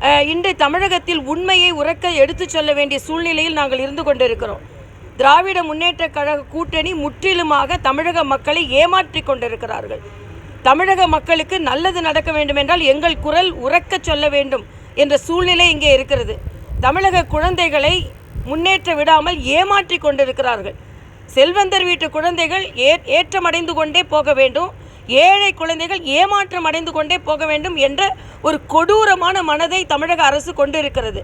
இன்று தமிழகத்தில் உண்மையை உறக்க எடுத்துச் சொல்ல வேண்டிய சூழ்நிலையில் நாங்கள் இருந்து கொண்டிருக்கிறோம். திராவிட முன்னேற்ற கழக கூட்டணி முற்றிலுமாக தமிழக மக்களை ஏமாற்றிக் கொண்டிருக்கிறார்கள். தமிழக மக்களுக்கு நல்லது நடக்க வேண்டும் என்றால் எங்கள் குரல் உறக்க சொல்ல வேண்டும் என்ற சூழ்நிலை இங்கே இருக்கிறது. தமிழக குழந்தைகளை முன்னேற்ற விடாமல் ஏமாற்றி கொண்டிருக்கிறார்கள். செல்வந்தர் வீட்டு குழந்தைகள் ஏ ஏற்றமடைந்து கொண்டே போக வேண்டும். ஏழை குழந்தைகள் ஏமாற்றம் அடைந்து கொண்டே போக வேண்டும் என்ற ஒரு கொடூரமான மனதை தமிழக அரசு கொண்டிருக்கிறது.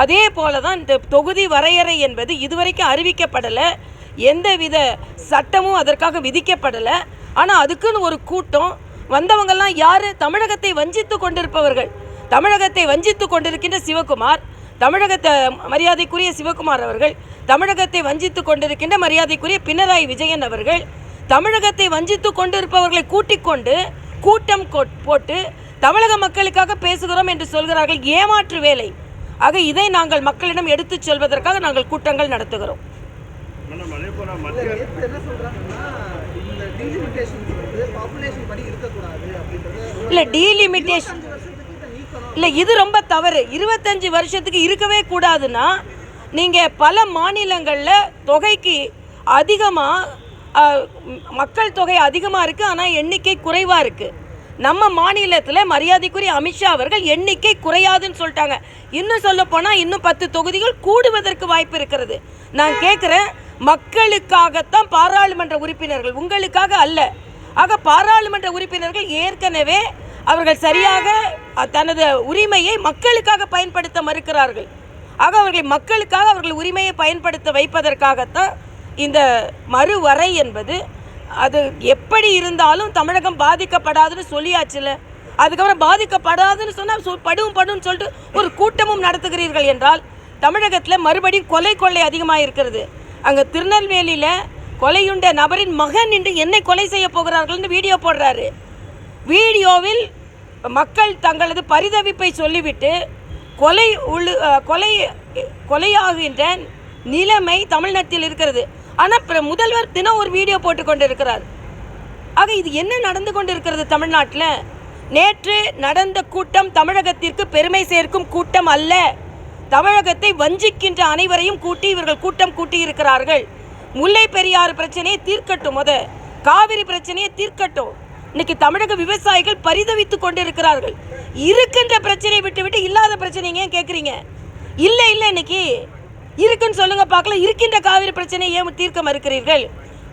அதே போல தான் இந்த தொகுதி வரையறை என்பது இதுவரைக்கும் அறிவிக்கப்படலை. எந்தவித சட்டமும் அதற்காக விதிக்கப்படலை. ஆனால் அதுக்குன்னு ஒரு கூட்டம். வந்தவங்கெல்லாம் யார்? தமிழகத்தை வஞ்சித்து கொண்டிருப்பவர்கள். தமிழகத்தை வஞ்சித்து கொண்டிருக்கின்ற சிவகுமார் தமிழகத்தை மரியாதைக்குரிய சிவகுமார் அவர்கள் தமிழகத்தை வஞ்சித்து கொண்டிருக்கின்ற மரியாதைக்குரிய பினராயி விஜயன் அவர்கள் தமிழகத்தை வஞ்சித்து கொண்டிருப்பவர்களை கூட்டிக் கொண்டு கூட்டம் போட்டு தமிழக மக்களுக்காக பேசுகிறோம் என்று சொல்கிறார்கள் ஏமாற்று வேலை. ஆக இதை நாங்கள் மக்களிடம் எடுத்துச் சொல்வதற்காக நாங்கள் கூட்டங்கள் நடத்துகிறோம். இல்ல, டீலிமிட்டேஷன் இல்லை இது ரொம்ப தவறு. இருபத்தஞ்சு வருஷத்துக்கு இருக்கவே கூடாதுன்னா நீங்கள் பல மாநிலங்களில் தொகைக்கு அதிகமாக மக்கள் தொகை அதிகமாக இருக்குது ஆனால் எண்ணிக்கை குறைவாக இருக்குது நம்ம மாநிலத்தில் மரியாதைக்குரிய அமித்ஷா அவர்கள் எண்ணிக்கை குறையாதுன்னு சொல்லிட்டாங்க. இன்னும் சொல்ல போனால் இன்னும் பத்து தொகுதிகள் கூடுவதற்கு வாய்ப்பு இருக்கிறது. நான் கேட்குறேன் மக்களுக்காகத்தான் பாராளுமன்ற உறுப்பினர்கள் உங்களுக்காக அல்ல. ஆக பாராளுமன்ற உறுப்பினர்கள் ஏற்கனவே அவர்கள் சரியாக தனது உரிமையை மக்களுக்காக பயன்படுத்த மறுக்கிறார்கள். ஆக அவர்களை மக்களுக்காக அவர்கள் உரிமையை பயன்படுத்த வைப்பதற்காகத்தான் இந்த மறுவரை என்பது அது எப்படி இருந்தாலும் தமிழகம் பாதிக்கப்படாதுன்னு சொல்லியாச்சுல. அதுக்கப்புறம் பாதிக்கப்படாதுன்னு சொன்னால் சொ படும் படுன்னு சொல்லிட்டு ஒரு கூட்டமும் நடத்துகிறீர்கள் என்றால் தமிழகத்தில் மறுபடியும் கொலை கொள்ளை அதிகமாக இருக்கிறது. அங்கே திருநெல்வேலியில் கொலையுண்ட நபரின் மகன் என்று என்னை கொலை செய்ய போகிறார்கள்னு வீடியோ போடுறாரு. வீடியோவில் மக்கள் தங்களது பரிதவிப்பை சொல்லிவிட்டு கொலை உள்ளு கொலை கொலையாகின்ற நிலைமை தமிழ்நாட்டில் இருக்கிறது. ஆனால் முதல்வர் தினம் ஒரு வீடியோ போட்டு கொண்டு இருக்கிறார் ஆக இது என்ன நடந்து கொண்டிருக்கிறது தமிழ்நாட்டில்? நேற்று நடந்த கூட்டம் தமிழகத்திற்கு பெருமை சேர்க்கும் கூட்டம் அல்ல. தமிழகத்தை வஞ்சிக்கின்ற அனைவரையும் கூட்டி இவர்கள் கூட்டம் கூட்டி இருக்கிறார்கள் முல்லை பெரியாறு பிரச்சனையை தீர்க்கட்டும் முத. காவிரி பிரச்சனையை தீர்க்கட்டும். இன்னைக்கு தமிழக விவசாயிகள் பரிதவித்து கொண்டிருக்கிறார்கள். இருக்கின்ற பிரச்சனையை விட்டுவிட்டு இல்லாத பிரச்சனைங்க ஏன் கேட்குறீங்க இல்லை இல்லை இன்னைக்கு. இருக்குன்னு சொல்லுங்க பார்க்கலாம் இருக்கின்ற காவிரி பிரச்சனையை ஏன் தீர்க்க மறுக்கிறீர்கள்?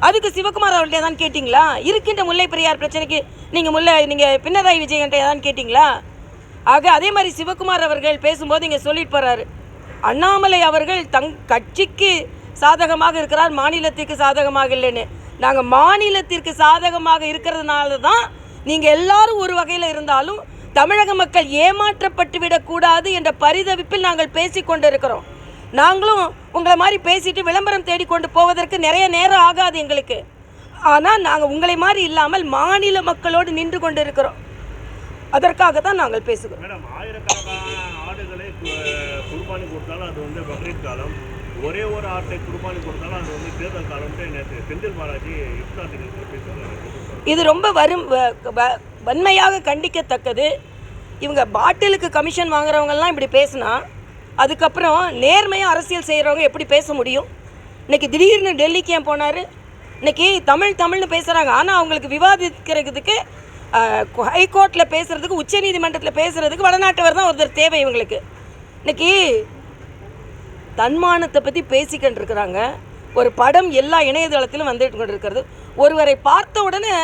அதுக்கு சிவகுமார் அவர்கள்ட்ட தான் கேட்டிங்களா? இருக்கின்ற முல்லை பெரியார் பிரச்சனைக்கு நீங்கள் முல்லை நீங்கள் பினராயி விஜயன்ட்ட தான் கேட்டிங்களா? ஆக அதே மாதிரி சிவகுமார் அவர்கள் பேசும்போது இங்கே சொல்லிட்டு போகிறாரு அண்ணாமலை அவர்கள் தங் கட்சிக்கு சாதகமாக இருக்கிறார் மாநிலத்திற்கு சாதகமாக இல்லைன்னு. நாங்கள் மாநிலத்திற்கு சாதகமாக இருக்கிறதுனால தான் நீங்கள் எல்லாரும் ஒரு வகையில் இருந்தாலும் தமிழக மக்கள் ஏமாற்றப்பட்டு விடக்கூடாது என்ற பரிதவிப்பில் நாங்கள் பேசி கொண்டிருக்கிறோம் நாங்களும் உங்களை மாதிரி பேசிட்டு விளம்பரம் தேடிக்கொண்டு போவதற்கு நிறைய நேரம் ஆகாது எங்களுக்கு. ஆனால் நாங்கள் உங்களை மாதிரி இல்லாமல் மாநில மக்களோடு நின்று கொண்டு இருக்கிறோம் அதற்காக தான் நாங்கள் பேசுகிறோம். மேடம் ஆயிரக்கணக்கான ஆடுகளை கு- குர்பானி கொடுத்தாலும் அது வந்து பக்ரீத் காலம். ஒரே ஒரு ஆட்டை குர்பானி கொடுத்தாலும் அது வந்து தேர்தல் காலம்ட்டு நேற்று செந்தில் பாலாஜி இது ரொம்ப வரும் வன்மையாக கண்டிக்கத்தக்கது. இவங்க பாட்டிலுக்கு கமிஷன் வாங்குறவங்கெல்லாம் இப்படி பேசினா அதுக்கப்புறம் நேர்மையாக அரசியல் செய்கிறவங்க எப்படி பேச முடியும்? இன்றைக்கி திடீர்னு டெல்லிக்கு ஏன் போனார்? இன்றைக்கி தமிழ் தமிழ்னு பேசுகிறாங்க ஆனால் அவங்களுக்கு விவாதிக்கிறதுக்கு ஹைகோர்ட்டில் பேசுகிறதுக்கு உச்சநீதிமன்றத்தில் பேசுகிறதுக்கு வடநாட்டவர் தான் ஒருத்தர் தேவை இவங்களுக்கு. இன்றைக்கி தன்மானத்தை பற்றி பேசிக்கிட்டு இருக்கிறாங்க ஒரு படம் எல்லா இணையதளத்திலும் வந்துட்டு கொண்டு இருக்கிறது ஒருவரை பார்த்த உடனே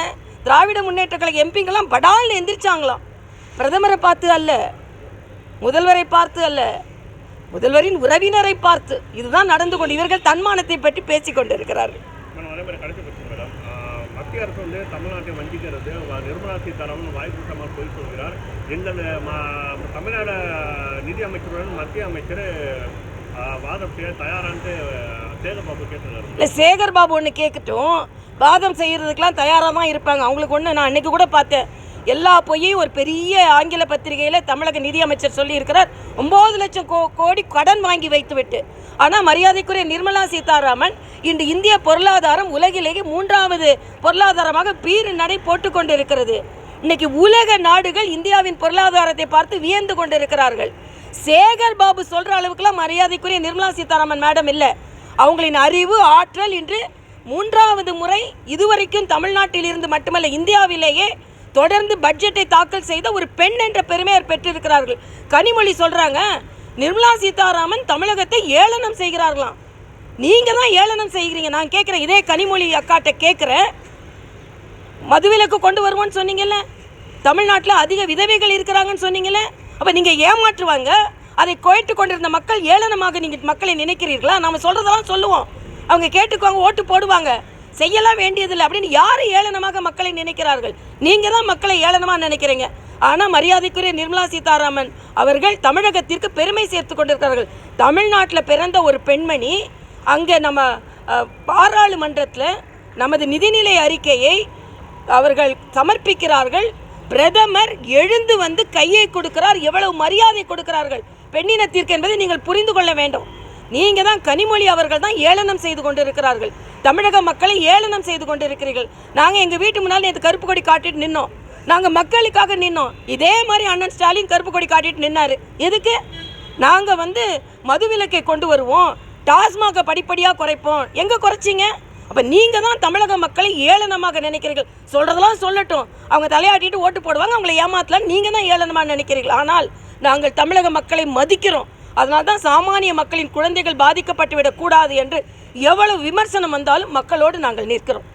திராவிட முன்னேற்ற கழக எம்பிங்கெல்லாம் படால்னு எந்திரிச்சாங்களாம். பிரதமரை பார்த்து அல்ல முதல்வரை பார்த்து அல்ல முதல்வரின் உறவினரை பார்த்து இதுதான் நடந்து கொண்டு இவர்கள் தன்மானத்தை பற்றி பேசிக் கொண்டிருக்கிறார்கள். மத்திய அரசு வந்து தமிழ்நாட்டை வஞ்சிக்கிறது. நிர்மலா சீதாராமன் வாய்ப்புட்டமாக போய் சொல்கிறார். எங்கள் தமிழ்நாடு நிதி அமைச்சருடன் மத்திய அமைச்சர் வாதம் செய்ய தயாரான்ட்டு சேதபாபு கேட்டிருக்காரு இல்லை சேகர் பாபு ஒன்று கேட்கட்டும் வாதம் செய்கிறதுக்கெலாம் தயாராக தான் இருப்பாங்க. அவங்களுக்கு ஒன்று நான் அன்றைக்கி கூட பார்த்தேன். எல்லா பொய்யையும் ஒரு பெரிய ஆங்கில பத்திரிகையில் தமிழக நிதியமைச்சர் சொல்லியிருக்கிறார். ஒம்பது லட்சம் கோ கோடி கடன் வாங்கி வைத்துவிட்டு. ஆனால் மரியாதைக்குரிய நிர்மலா சீதாராமன் இன்று இந்திய பொருளாதாரம் உலகிலேயே மூன்றாவது பொருளாதாரமாக பீறு நடை போட்டுக்கொண்டு இருக்கிறது இன்னைக்கு உலக நாடுகள் இந்தியாவின் பொருளாதாரத்தை பார்த்து வியந்து கொண்டிருக்கிறார்கள். சேகர் பாபு சொல்கிற அளவுக்குலாம் மரியாதைக்குரிய நிர்மலா சீதாராமன் மேடம் இல்லை. அவங்களின் அறிவு ஆற்றல் இன்று மூன்றாவது முறை இதுவரைக்கும் தமிழ்நாட்டிலிருந்து மட்டுமல்ல இந்தியாவிலேயே தொடர்ந்து பட்ஜெட்டை தாக்கல் செய்த ஒரு பெண் என்ற பெருமையை பெற்றிருக்கிறார்கள். கனிமொழி சொல்கிறாங்க நிர்மலா சீதாராமன் தமிழகத்தை ஏளனம் செய்கிறார்களாம். நீங்கள் தான் ஏளனம் செய்கிறீங்க. நான் கேட்குறேன் இதே கனிமொழி அக்காட்ட கேட்குறேன் மதுவிலக்கு கொண்டு வருவோன்னு சொன்னீங்கல்ல? தமிழ்நாட்டில் அதிக விதவைகள் இருக்கிறாங்கன்னு சொன்னீங்கல்ல? அப்போ நீங்கள் ஏமாற்றுவாங்க அதை கோயிட்டு கொண்டிருந்த மக்கள் ஏளனமாக நீங்கள் மக்களை நினைக்கிறீர்களா? நம்ம சொல்கிறதெல்லாம் சொல்லுவோம். அவங்க கேட்டுக்குவாங்க ஓட்டு போடுவாங்க. செய்யலாம் வேண்டியதில்லை அப்படின்னு யார் ஏளனமாக மக்களை நினைக்கிறார்கள்? நீங்கள் தான் மக்களை ஏளனமாக நினைக்கிறீங்க. ஆனால் மரியாதைக்குரிய நிர்மலா சீதாராமன் அவர்கள் தமிழகத்திற்கு பெருமை சேர்த்து கொண்டிருக்கிறார்கள். தமிழ்நாட்டில் பிறந்த ஒரு பெண்மணி அங்கே நம்ம பாராளுமன்றத்தில் நமது நிதிநிலை அறிக்கையை அவர்கள் சமர்ப்பிக்கிறார்கள். பிரதமர் எழுந்து வந்து கையை கொடுக்கிறார். எவ்வளவு மரியாதை கொடுக்கிறார்கள். பெண்ணினத்திற்கு என்பதை நீங்கள் புரிந்து கொள்ள வேண்டும். நீங்கள் தான் கனிமொழி அவர்கள் தான் ஏளனம் செய்து கொண்டு இருக்கிறார்கள் தமிழக மக்களை ஏளனம் செய்து கொண்டு இருக்கிறீர்கள் நாங்கள் எங்கள் வீட்டு முன்னால் நேற்று கருப்பு கொடி காட்டிட்டு நின்னோம். நாங்கள் மக்களுக்காக நின்னோம். இதே மாதிரி அண்ணன் ஸ்டாலின் கருப்பு கொடி காட்டிட்டு நின்னார். எதுக்கு? நாங்கள் வந்து மதுவிலக்கை கொண்டு வருவோம். டாஸ்மாக படிப்படியாக குறைப்போம். எங்கே குறைச்சிங்க? அப்போ நீங்கள் தான் தமிழக மக்களை ஏளனமாக நினைக்கிறீர்கள். சொல்கிறதெல்லாம் சொல்லட்டும். அவங்க தலையாட்டிட்டு ஓட்டு போடுவாங்க அவங்களை ஏமாத்தலாம் நீங்கள் தான் ஏளனமாக நினைக்கிறீர்கள். ஆனால் நாங்கள் தமிழக மக்களை மதிக்கிறோம். அதனால் தான் சாமானிய மக்களின் குழந்தைகள் பாதிக்கப்பட்டு விடக்கூடாது என்று எவ்வளவு விமர்சனம் வந்தாலும் மக்களோடு நாங்கள் நிற்கிறோம்.